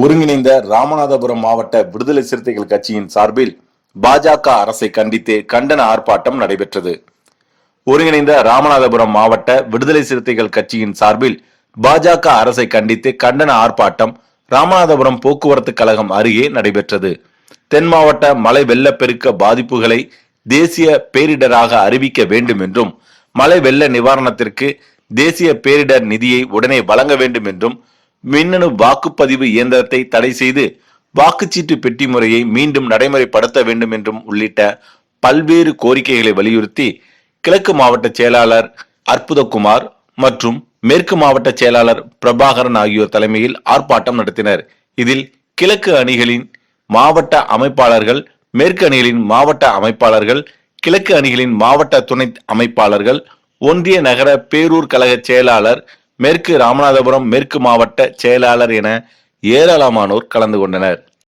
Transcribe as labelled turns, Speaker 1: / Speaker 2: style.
Speaker 1: ஒருங்கிணைந்த ராமநாதபுரம் மாவட்ட விடுதலை சிறுத்தைகள் கட்சியின் சார்பில் பாஜக அரசை கண்டித்து கண்டன ஆர்ப்பாட்டம் நடைபெற்றது. ஒருங்கிணைந்த ராமநாதபுரம் மாவட்ட விடுதலை சிறுத்தைகள் கட்சியின் சார்பில் பாஜக அரசை கண்டித்து கண்டன ஆர்ப்பாட்டம் ராமநாதபுரம் போக்குவரத்து கழகம் அருகே நடைபெற்றது. தென் மாவட்ட மழை வெள்ளப்பெருக்க பாதிப்புகளை தேசிய பேரிடராக அறிவிக்க வேண்டும் என்றும் மழை வெள்ள நிவாரணத்திற்கு தேசிய பேரிடர் நிதியை உடனே வழங்க வேண்டும் என்றும் மின்னணு வாக்குப்பதிவு இயந்திரத்தை தடை செய்து வாக்குச்சீட்டு பெட்டி முறையை மீண்டும் நடைமுறைப்படுத்த வேண்டும் என்றும் உள்ளிட்ட பல்வேறு கோரிக்கைகளை வலியுறுத்தி கிழக்கு மாவட்ட செயலாளர் அற்புதகுமார் மற்றும் மேற்கு மாவட்ட செயலாளர் பிரபாகரன் ஆகியோர் தலைமையில் ஆர்ப்பாட்டம் நடத்தினர். இதில் கிழக்கு அணிகளின் மாவட்ட அமைப்பாளர்கள் மேற்கு அணிகளின் மாவட்ட அமைப்பாளர்கள் கிழக்கு அணிகளின் மாவட்ட துணை அமைப்பாளர்கள் ஒன்றிய நகர பேரூர் கழக செயலாளர் மேற்கு ராமநாதபுரம் மேற்கு மாவட்ட செயலாளர் என ஏராளமானோர் கலந்து கொண்டனர்.